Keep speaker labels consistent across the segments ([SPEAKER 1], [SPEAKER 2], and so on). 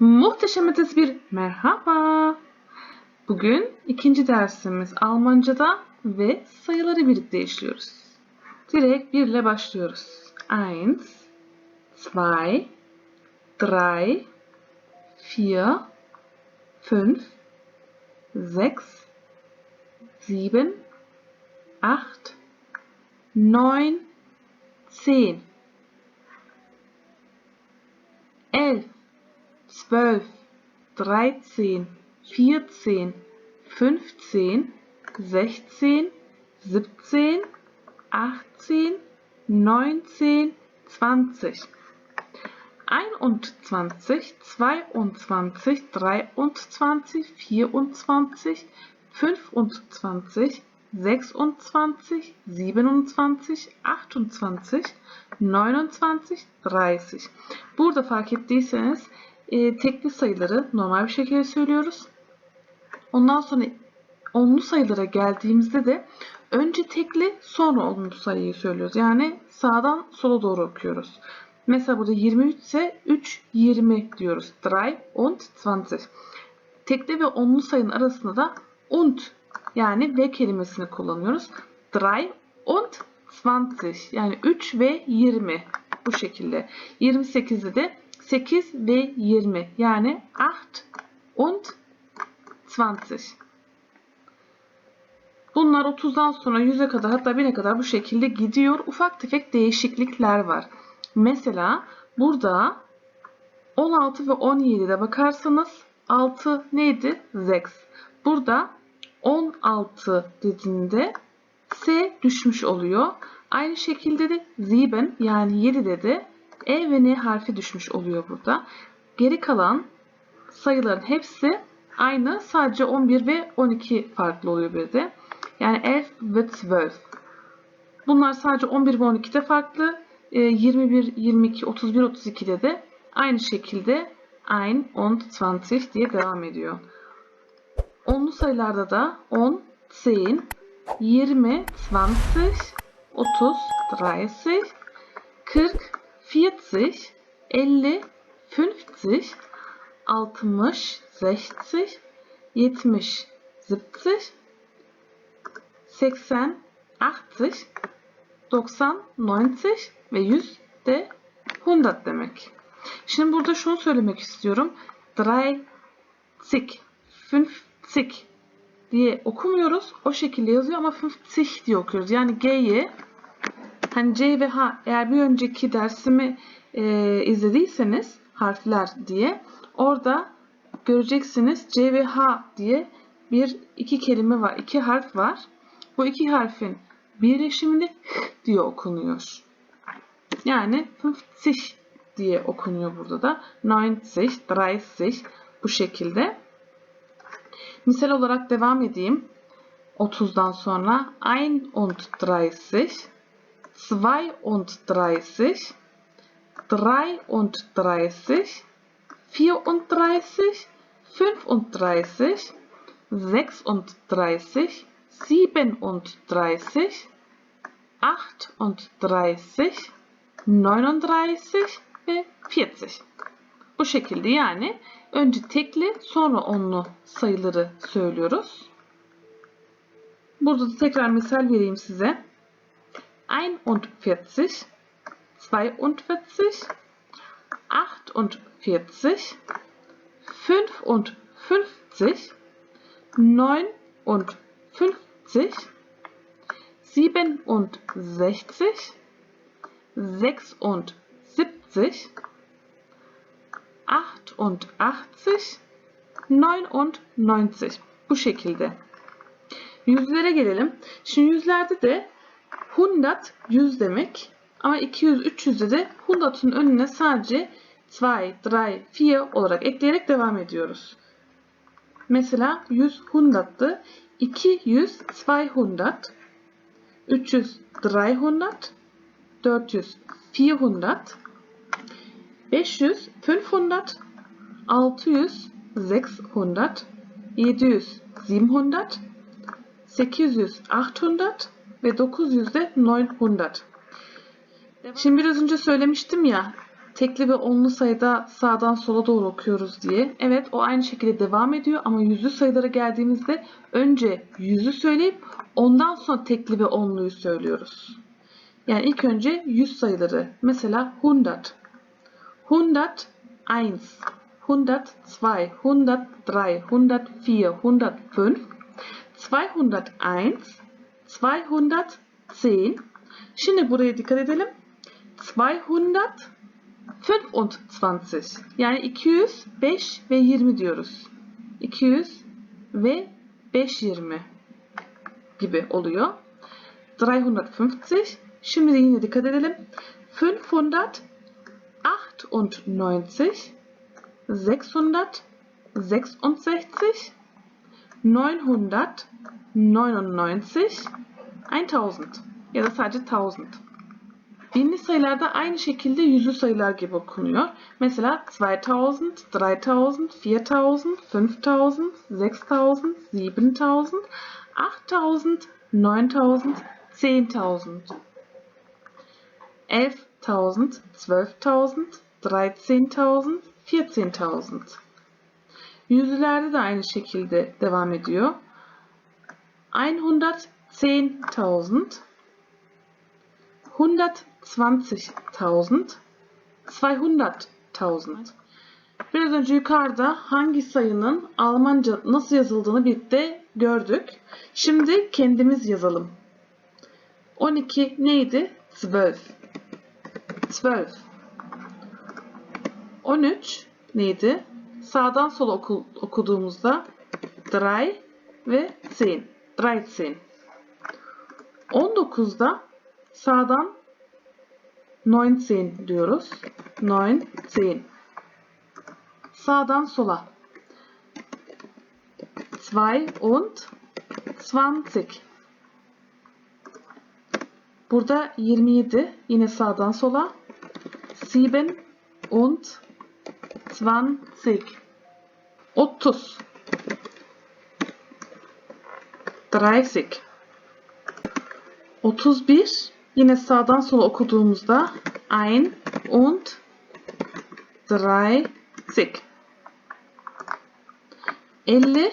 [SPEAKER 1] Muhteşem Muhteşemetiz bir merhaba. Bugün ikinci dersimiz Almanca'da ve sayıları birlikte işliyoruz. Direkt bir ile başlıyoruz. 1, 2, 3, 4, 5, 6, 7, 8, 9, 10. zwölf, dreizehn, vierzehn, fünfzehn, sechzehn, siebzehn, achtzehn, neunzehn, zwanzig. Einundzwanzig, zweiundzwanzig, dreiundzwanzig, vierundzwanzig, fünfundzwanzig, sechsundzwanzig, siebenundzwanzig, achtundzwanzig, 29, 30. Burada fark ettiyseniz e, tekli sayıları normal bir şekilde söylüyoruz. Ondan sonra onlu sayılara geldiğimizde de önce tekli sonra onlu sayıyı söylüyoruz. Yani sağdan sola doğru okuyoruz. Mesela burada 23 ise 3, 20 diyoruz. 3 und 20. Tekli ve onlu sayının arasında da und yani ve kelimesini kullanıyoruz. 3 und 20 yani 3 ve 20 bu şekilde. 28'de de 8 ve 20 yani 8 und 20. Bunlar 30'dan sonra 100'e kadar hatta 1000'e kadar bu şekilde gidiyor. Ufak tefek değişiklikler var. Mesela burada 16 ve 17'de bakarsanız 6 neydi? Zex. Burada 16 dediğinde S düşmüş oluyor. Aynı şekilde de sieben yani 7'de de E ve N harfi düşmüş oluyor burada. Geri kalan sayıların hepsi aynı. Sadece 11 ve 12 farklı oluyor bir de. Yani 11 ve 12. Bunlar sadece 11 ve 12'de farklı. 21, 22, 31, 32'de de aynı şekilde ein und 20 diye devam ediyor. Onlu sayılarda da 10, 10, 20, 20, 30, 30, 40, 40, 50, 50, 60, 60, 70, 70, 80, 80, 90, 90 ve 100 de 100 demek. Şimdi burada şunu söylemek istiyorum. 30, 50 diye okumuyoruz. O şekilde yazıyor ama 50 diye okuyoruz. Yani G'yi hani C ve H eğer bir önceki dersimi e, izlediyseniz harfler diye orada göreceksiniz C ve H diye bir iki kelime var. iki harf var. Bu iki harfin birleşiminde H diye okunuyor. Yani 50 diye okunuyor burada da. 90, 30 bu şekilde. Misal olarak devam edeyim. 30'dan sonra 31, 32, 33, 34, 35, 36, 37, 38, 39 ve 40. Bu şekilde yani önce tekli sonra onlu sayıları söylüyoruz. Burada da tekrar misal vereyim size. 41, 42, 48, 49, 59, 67, 76, 88, 99. Bu şekilde. Yüzlere gelelim. Şimdi yüzlerde de hundat yüz demek. Ama 200, 300'de de hundatın önüne sadece 2, 3, 4 olarak ekleyerek devam ediyoruz. Mesela 100 hundattı. 200, 200, 300, 300, 400, 400, 500, 500, 600, 600, 700, 700, 800, 800 ve 900 de 900. Şimdi biraz önce söylemiştim ya tekli ve onlu sayıda sağdan sola doğru okuyoruz diye. Evet o aynı şekilde devam ediyor ama yüzlü sayılara geldiğimizde önce yüzü söyleyip ondan sonra tekli ve onluyu söylüyoruz. Yani ilk önce yüz sayıları. Mesela 100. 101, 102, 103, 104, 105, 201, 210. Şimdi buraya dikkat edelim. 225 yani 200, 5 ve 20 diyoruz. 200 ve 5 20 gibi oluyor. 350 şimdi yine dikkat edelim. 598 666 999 1000 ya da sadece 1000. Binli sayılarda aynı şekilde yüzlü sayılar gibi okunuyor. Mesela 2000, 3000, 4000, 5000, 5000, 6000, 7000, 8000, 9000, 10.000. 11.000, 12.000, 13.000, 14.000. Yüzlülerde de aynı şekilde devam ediyor. 110.000, 120.000, 200.000. Biraz önce yukarıda hangi sayının Almanca nasıl yazıldığını birlikte gördük. Şimdi kendimiz yazalım. 12 neydi? 12. 12. 13 neydi? Sağdan sola oku, okuduğumuzda 3 ve 10. 13. 19'da sağdan 19 diyoruz. 19. Sağdan sola. 2 und 20. Burada 27. Yine sağdan sola. 7 und 20. 30. 30. 31. Yine sağdan sola okuduğumuzda 1 und 30. 50.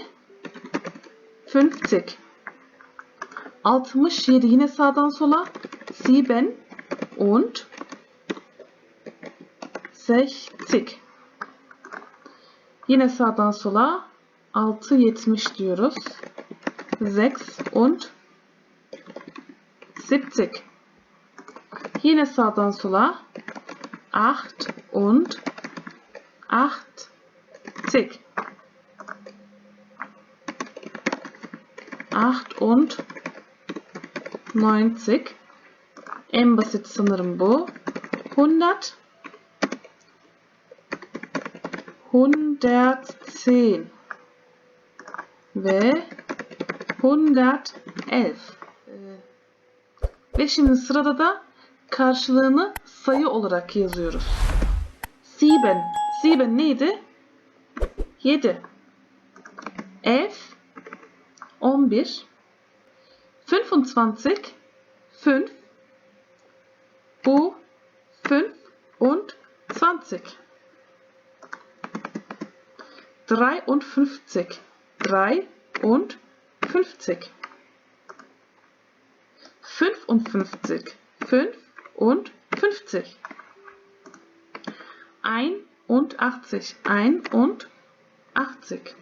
[SPEAKER 1] 50. 67 yine sağdan sola 7 und 60. Yine sağdan sola 6 70 diyoruz. 6 und 70. Yine sağdan sola 8 und 80. 8 und 90. En basit sanırım bu. 100 110 ve 111. Ve şimdi sırada da karşılığını sayı olarak yazıyoruz. 7. 7 neydi? 7. F 11 25 5 bu 5 und 20 53 3 und 50 55 5 und 50 81 1 und 80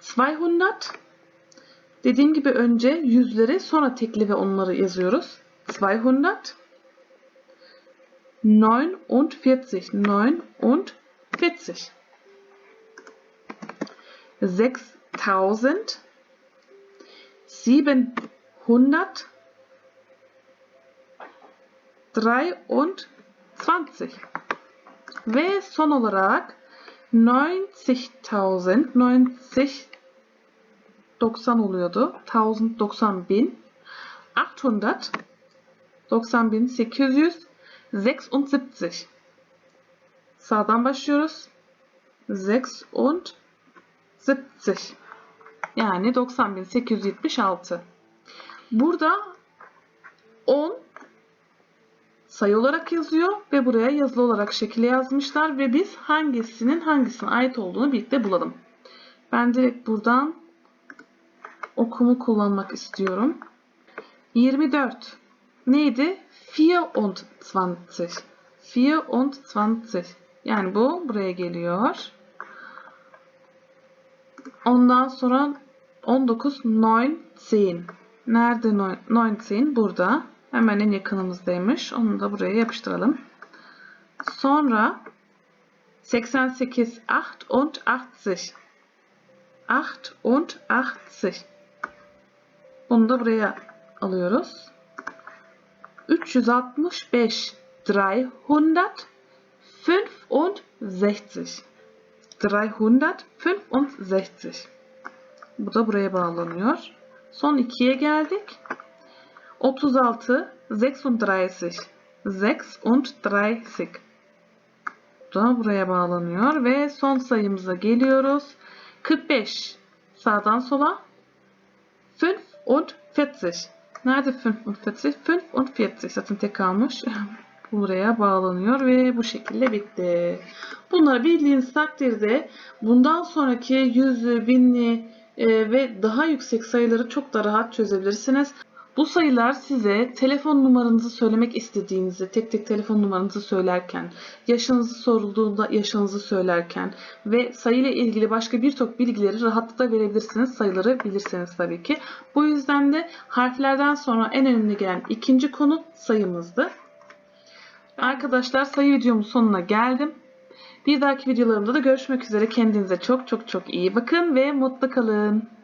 [SPEAKER 1] 200 Dediğim gibi önce yüzleri sonra tekli ve onları yazıyoruz. 200 49 49 6000 700 23 ve son olarak 90.000 90 90 oluyordu. 1000 90 bin. 800 90 bin 800 76. Sağdan başlıyoruz. 76. Yani 90.876. Burada 10 sayı olarak yazıyor ve buraya yazılı olarak şekilde yazmışlar ve biz hangisinin hangisine ait olduğunu birlikte bulalım. Ben direkt buradan okumu kullanmak istiyorum. 24 neydi? 24. 24. Yani bu buraya geliyor. Ondan sonra 19 19. Nerede 19? Burada. Hemen en yakınımızdaymış. Onu da buraya yapıştıralım. Sonra 88 88 88 Bunu da buraya alıyoruz. 365 365 365 Bu da buraya bağlanıyor. Son ikiye geldik. 36 36 36 Bu da buraya bağlanıyor ve son sayımıza geliyoruz. 45 sağdan sola 45 Nerede 45? 45 zaten tek kalmış. Buraya bağlanıyor ve bu şekilde bitti. Bunları bildiğiniz takdirde bundan sonraki yüzlü, binli e, ve daha yüksek sayıları çok da rahat çözebilirsiniz. Bu sayılar size telefon numaranızı söylemek istediğinizde tek tek telefon numaranızı söylerken, yaşınızı sorulduğunda yaşınızı söylerken ve sayıyla ilgili başka birçok bilgileri rahatlıkla verebilirsiniz. Sayıları bilirseniz tabii ki. Bu yüzden de harflerden sonra en önemli gelen ikinci konu sayımızdı. Arkadaşlar sayı videomun sonuna geldim. Bir dahaki videolarımda da görüşmek üzere. Kendinize çok çok çok iyi bakın ve mutlu kalın.